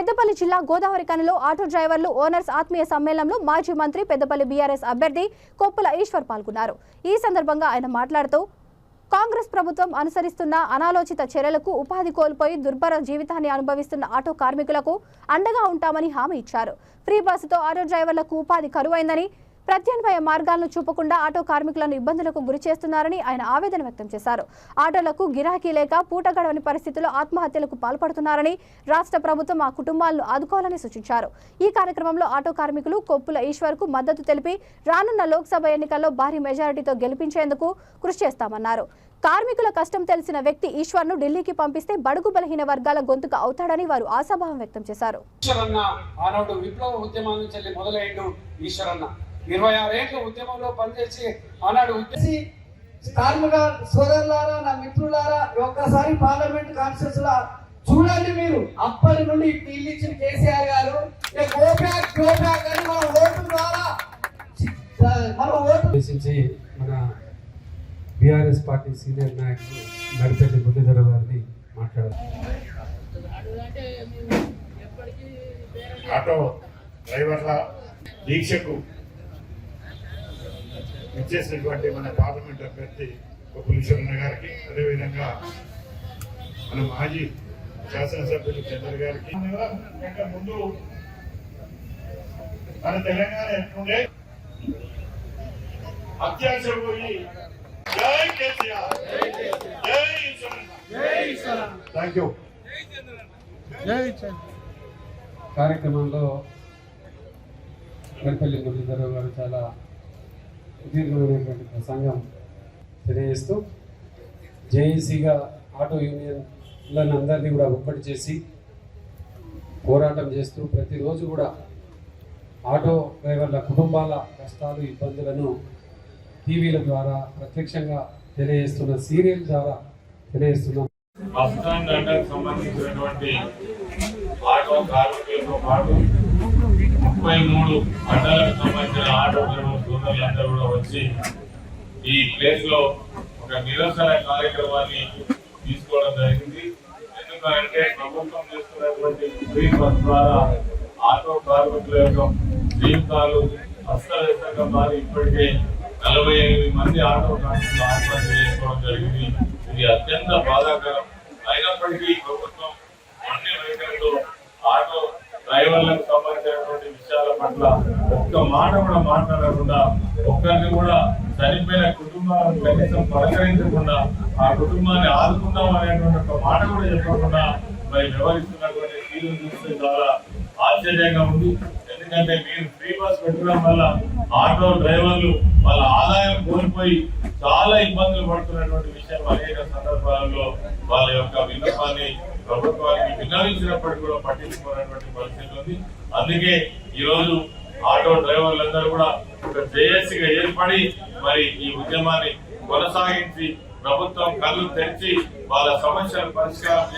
పెద్దపల్లి జిల్లా గోదావరి కనిలో ఆటో డ్రైవర్లు ఓనర్స్ ఆత్మీయ సమ్మేళనంలో మాజీ మంత్రి పెద్దపల్లి బీఆర్ఎస్ అభ్యర్థి కొప్పుల ఈశ్వర్ పాల్గొన్నారు. ఈ సందర్భంగా ఆయన మాట్లాడుతూ కాంగ్రెస్ ప్రభుత్వం అనుసరిస్తున్న అనాలోచిత చర్యలకు ఉపాధి కోల్పోయి దుర్భర జీవితాన్ని అనుభవిస్తున్న ఆటో కార్మికులకు అండగా ఉంటామని హామీ ఇచ్చారు. ఫ్రీ బస్సుతో ఆటో డ్రైవర్లకు ఉపాధి కరువైందని ప్రత్యామ్నాయ మార్గాలను చూపకుండా ఆటో కార్మికులను ఇబ్బందులకు గురి చేస్తున్నారని ఆయన ఆవేదన వ్యక్తం చేశారు. ఆటోలకు గిరాకీ లేక పూట గడవని పరిస్థితుల్లో ఆత్మహత్యలకు పాల్పడుతున్నారని రాష్ట్ర ప్రభుత్వం ఆ కుటుంబాలను ఆదుకోవాలని సూచించారు. ఈ కార్యక్రమంలో ఆటో కార్మికులు కొప్పుల ఈశ్వర్కు మద్దతు తెలిపి రానున్న లోక్సభ ఎన్నికల్లో భారీ మెజారిటీతో గెలిపించేందుకు కృషి చేస్తామన్నారు. కార్మికుల కష్టం తెలిసిన వ్యక్తి ఈశ్వర్ను ఢిల్లీకి పంపిస్తే బడుగు బలహీన వర్గాల గొంతుక అవుతాడని వారు ఆశాభావం వ్యక్తం చేశారు. ఈశ్వరన్న ఆనాడు విప్లవ ఉద్యమం నుంచి మొదలైండు ఈశ్వరన్న. ఇరవై ఆరేళ్ళ ఉద్యమంలో పనిచేసి ఆనాడు ఉద్యమ కార్మిక సోదరులారా నా మిత్రులారా ఒక్కసారి పార్లమెంట్ కాన్స్టిట్యూన్స్ లా చూడండి మీరు. అప్పటి నుండి ఇల్లు ఇచ్చిన కేసీఆర్ గారు. ఇక గో బ్యాక్ గో బ్యాక్ అని మన ఓటు ద్వారా మన ఓటు మన బీఆర్ఎస్ పార్టీ సీనియర్ నాయకులు నడిపెల్లి మురళీధర గారిని మాట్లాడారు. ఆటో డ్రైవర్ల దీక్షకు ఇచ్చేసినటువంటి మన పార్లమెంట్ అభ్యర్థి కొప్పులీశ్వరన్న గారికి అదేవిధంగా మన మాజీ శాసనసభ్యులు చంద్ర గారికి. ముందు మన తెలంగాణ ఎట్లుండే? అత్యాశ పోయి జై కేసీఆర్. జై థ్యాంక్ యూ కార్యక్రమంలో గడిపల్లి మురళీధర గారు చాలా సుదీర్ఘమైనటువంటి ప్రసంగం తెలియజేస్తూ జేఏసీగా ఆటో యూనియన్లను అందరినీ కూడా ఒక్కటి చేసి పోరాటం చేస్తూ ప్రతిరోజు కూడా ఆటో డ్రైవర్ల కుటుంబాల కష్టాలు ఇబ్బందులను టీవీల ద్వారా ప్రత్యక్షంగా తెలియజేస్తున్న సీరియల్ ద్వారా తెలియజేస్తున్నాం. బస్ స్టాండ్ సంబంధించినటువంటి ఆటో కార్మికులతో పాటు ముప్పై మూడు మండలకు సంబంధించిన ఆటో డ్రైవర్ సోదరులందరూ కూడా వచ్చి ఈ ప్లేస్లో ఒక నిరసన కార్యక్రమాన్ని తీసుకోవడం జరిగింది. ఎందుకంటే ప్రభుత్వం చేస్తున్నటువంటి ఫ్రీ బస్ ద్వారా ఆటో కార్మికుల యొక్క జీవితాలు అస్తవ్యస్తంగా మారి ఇప్పటికే నలభై ఎనిమిది మంది ఆటో కార్మికులు ఆత్మహత్య చేసుకోవడం జరిగింది. ఇది అత్యంత బాధాకరం. అయినప్పటికీ ప్రభుత్వం అన్ని వైఖరితో ఆటో డ్రైవర్లకు సంబంధించినటువంటి విషయాల పట్ల ఒక్క మాట కూడా మాట్లాడకుండా ఒక్కరిని కూడా చనిపోయిన కుటుంబాలను కనీసం పలకరించకుండా ఆ కుటుంబాన్ని ఆదుకుందాం అనేటువంటి ఒక మాట కూడా చెప్పకుండా మరి వ్యవహరిస్తున్నటువంటి తీరు చూస్తే చాలా ఆశ్చర్యంగా ఉంది. ఎందుకంటే మీరు ఫ్రీ బస్ పెట్టడం వల్ల ఆటో డ్రైవర్లు వాళ్ళ ఆదాయం కోల్పోయి చాలా ఇబ్బందులు పడుతున్నటువంటి విషయం అనేక సందర్భాలలో వాళ్ళ యొక్క విన్నపాన్ని ప్రభుత్వానికి విన్నవించినప్పటికీ కూడా పట్టించుకున్నటువంటి పరిస్థితి ఉంది. అందుకే ఈ రోజు ఆటో డ్రైవర్లందరూ కూడా ఒక జేఏసీగా ఏర్పడి మరి ఈ ఉద్యమాన్ని కొనసాగించి ప్రభుత్వం కళ్ళు తెరిచి వాళ్ళ సమస్యలు పరిష్కారం